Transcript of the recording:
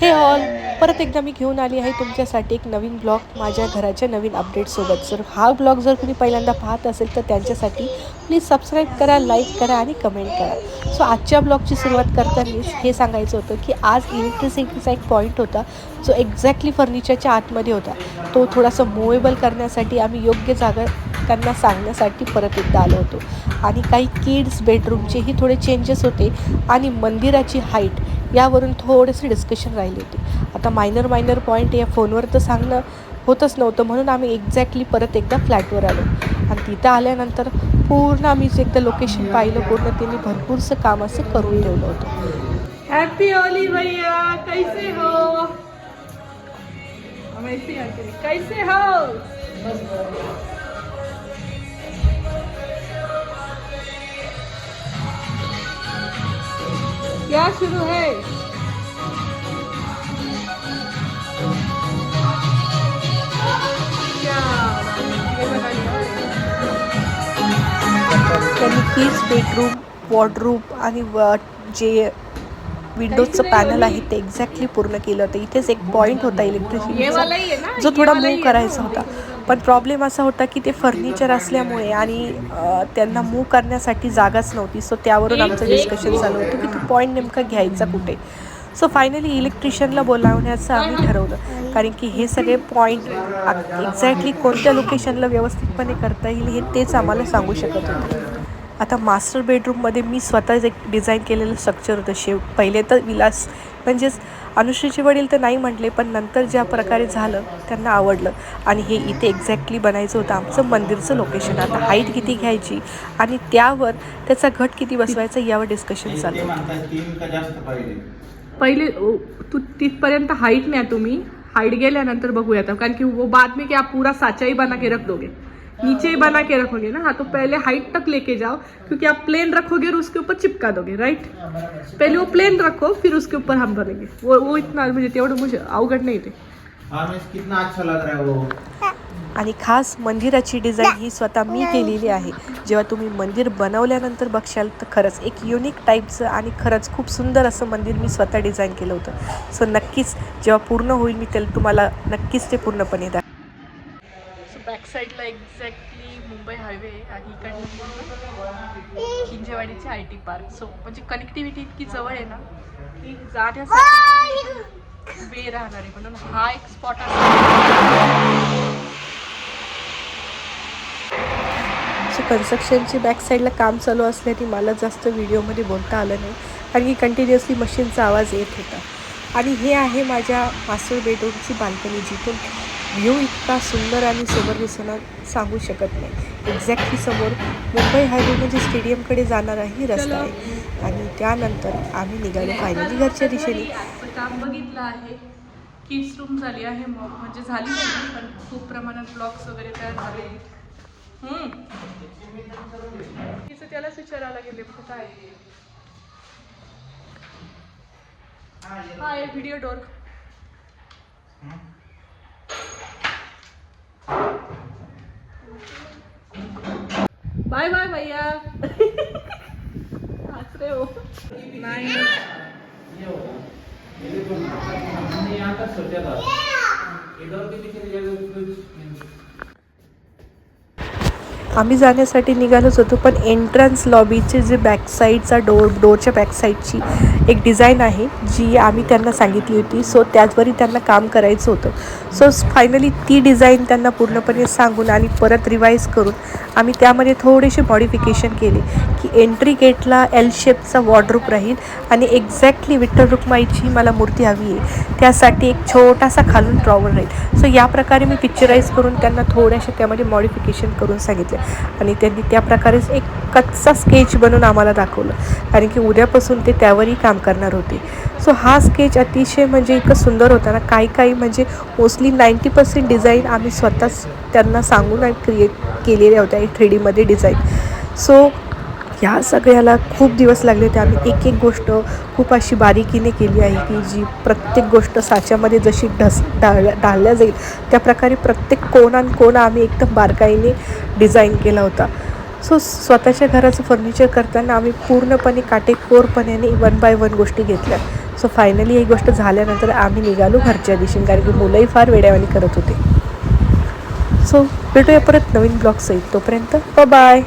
हे ऑल परत एकदा मी घेऊन आली आहे तुमच्यासाठी एक नवीन ब्लॉग माझ्या घराच्या नवीन अपडेटसोबत जर हा ब्लॉग जर तुम्ही पहिल्यांदा पाहत असेल तर त्यांच्यासाठी प्लीज सबस्क्राईब करा लाईक करा आणि कमेंट करा. सो आजच्या ब्लॉगची सुरुवात करतानाच हे सांगायचं होतं की आज इलेक्ट्रिसिटीचा एक पॉईंट होता जो एक्झॅक्टली फर्निचरच्या आतमध्ये होता. तो थोडासा मुवेबल करण्यासाठी आम्ही योग्य जागा त्यांना सांगण्यासाठी परत एकदा आलो होतो. आणि काही किड्स बेडरूमचेही थोडे चेंजेस होते आणि मंदिराची हाईट यावरून थोडीशी डिस्कशन राहिली होती. आता मायनर मायनर पॉईंट या फोनवर तर सांगणं होतच नव्हतं. म्हणून आम्ही एक्झॅक्टली परत एकदा फ्लॅटवर आलो. आणि तिथं आल्यानंतर पूर्ण आम्ही जे एकदा लोकेशन पाहिलं पूर्ण त्यांनी भरपूरसं काम असं करून ठेवलं होतं. हॅपी ओली भैया! कैसे हो? कैसे हो? क्या शुरू है? त्यांनी किड्स बेडरूम वॉर्डरूम आणि जे विंडोजचं पॅनल आहे ते एक्झॅक्टली पूर्ण केलं होतं. इथेच एक पॉईंट होता इलेक्ट्रिसिटीचा जो थोडा वाला ही मूव है करायचा? होता. पण प्रॉब्लेम असा होता की ते फर्निचर असल्यामुळे आणि त्यांना मूव करण्यासाठी जागाच नव्हती. सो त्यावरून आमचं डिस्कशन चालू होतं की तो पॉईंट नेमका घ्यायचा कुठे? सो फायनली इलेक्ट्रिशियनला बोलावण्याचं आम्ही ठरवलं. कारण की हे सगळे पॉईंट एक्झॅक्टली कोणत्या लोकेशनला व्यवस्थितपणे करता येईल हे तेच आम्हाला सांगू शकत होते. आता मास्टर बेडरूममध्ये मी स्वतःच एक डिझाईन केलेलं स्ट्रक्चर होतं शेव पहिले तर विलास म्हणजेच अनुश्रीचे वडील तर नाही म्हटले पण नंतर ज्या प्रकारे झालं त्यांना आवडलं. आणि हे इथे एक्झॅक्टली बनायचं होतं आमचं मंदिरचं लोकेशन आता हाईट किती घ्यायची आणि त्यावर त्याचा घट किती बसवायचा यावर डिस्कशन चालू पहिले तू तिथपर्यंत हाईट न्या तुम्ही. हाईट गेल्यानंतर बघूया आता कारण की वो बाद में क्या आप पूरा साचाही बना के रख दोगे नीचे ही बना के रखोगे ना हाँ तो पहले हाइट तक लेके जाओ क्योंकि आप प्लेन रखोगे और उसके ऊपर चिपका दोगे राइट पहले वो प्लेन रखो फिर उसके ऊपर हम बनेंगे वो वो इतना मुझे तेवढं मुझे अवघड नाही ते हाँ कितना अच्छा लग रहा है वो। आणि खास मंदिराची डिझाईन ही स्वतः मी केलेली आहे. जेव्हा तुम्ही मंदिर बनवल्यानंतर बघशाल तर खरंच एक युनिक टाईपचं आणि खरंच खूप सुंदर असं मंदिर मी स्वतः डिझाईन केलं होतं. सो नक्कीच जेव्हा पूर्ण होईल मी त्याला तुम्हाला नक्कीच ते पूर्णपणे दा सो बॅक साईडला एक्झॅक्टली मुंबई हायवे आणि इकडनं खिंजेवाडीचे आय टी पार्क सो म्हणजे कनेक्टिव्हिटी इतकी जवळ आहे ना की जाण्यासाठी वे राहणार आहे. म्हणून हा एक स्पॉट आहे. कन्स्ट्रक्शनची बॅक साईडला काम चालू असल्याने मला जास्त व्हिडिओमध्ये बोलता आलं नाही. कारण की कंटिन्युअसली मशीनचा आवाज येत होता. आणि हे आहे माझ्या मास्टर बेडरूमची बाल्कनी जिथून व्ह्यू इतका सुंदर आणि समोर दिसणार सांगू शकत नाही. एक्झॅक्टली समोर मुंबई हायवे म्हणजे स्टेडियमकडे जाणाराही रस्ता आहे. आणि त्यानंतर आम्ही निघालो फायनली घरच्या दिशेने. काम बघितलं आहे. किड्स रूम झाली आहे मग म्हणजे झाली नाही पण खूप प्रमाणात ब्लॉक्स वगैरे तयार झाले. तिचं त्यालाच विचारायला गेले कुठं आहे हा आहे व्हिडिओ डोर बाय बाय भैया। हस रहे हो। नाही। यहाँ तक सोचा था। इधर के पीछे कुछ आम्ही जाण्यासाठी निघालोच होतो पण एंट्रन्स लॉबीचे जे बॅक साईडचा डोर डोरच्या बॅक साईडची एक डिझाईन आहे जी आम्ही त्यांना सांगितली होती. सो त्याचवरही त्यांना काम करायचं होतं. सो फायनली ती डिझाईन त्यांना पूर्णपणे सांगून आणि परत रिवाईज करून आम्ही त्यामध्ये थोडेसे मॉडिफिकेशन केले की एंट्री गेटला एल शेपचा वॉर्डरूप राहील आणि एक्झॅक्टली विठ्ठल रुक्माईची मला मूर्ती हवी आहे. त्यासाठी एक छोटासा खालून ड्रॉवर राहील. सो या प्रकारे मी पिक्चराईज करून त्यांना थोड्याशा त्यामध्ये मॉडिफिकेशन करून सांगितले. आणि त्यांनी त्या प्रकारेच एक कच्चा स्केच बनवून आम्हाला दाखवलं. कारण की उद्यापासून ते त्यावरही काम करणार होते. सो हा स्केच अतिशय म्हणजे इतकं सुंदर होता ना. काही काही म्हणजे मोस्टली नाईंटी पर्सेंट डिझाईन आम्ही स्वतःच त्यांना सांगून क्रिएट केलेल्या होत्या. थ्री डीमध्ये डिझाईन सो ह्या सगळ्याला खूप दिवस लागले होते आम्ही एक एक गोष्ट खूप अशी बारीकीने केली आहे की जी प्रत्येक गोष्ट साच्यामध्ये जशी ढस डाळ डाळल्या जाईल त्या प्रकारे प्रत्येक कोणान कोण आम्ही एकदम बारकाईने डिझाईन केला होता. सो स्वतःच्या घराचं फर्निचर करताना आम्ही पूर्णपणे काटेकोरपणाने वन बाय वन गोष्टी घेतल्या. सो फायनली ही गोष्ट झाल्यानंतर आम्ही निघालो घरच्या दिशेने कारण की मुलंही फार वेड्यावानी करत होते. सो भेटूया परत नवीन ब्लॉग सहित. तोपर्यंत बाय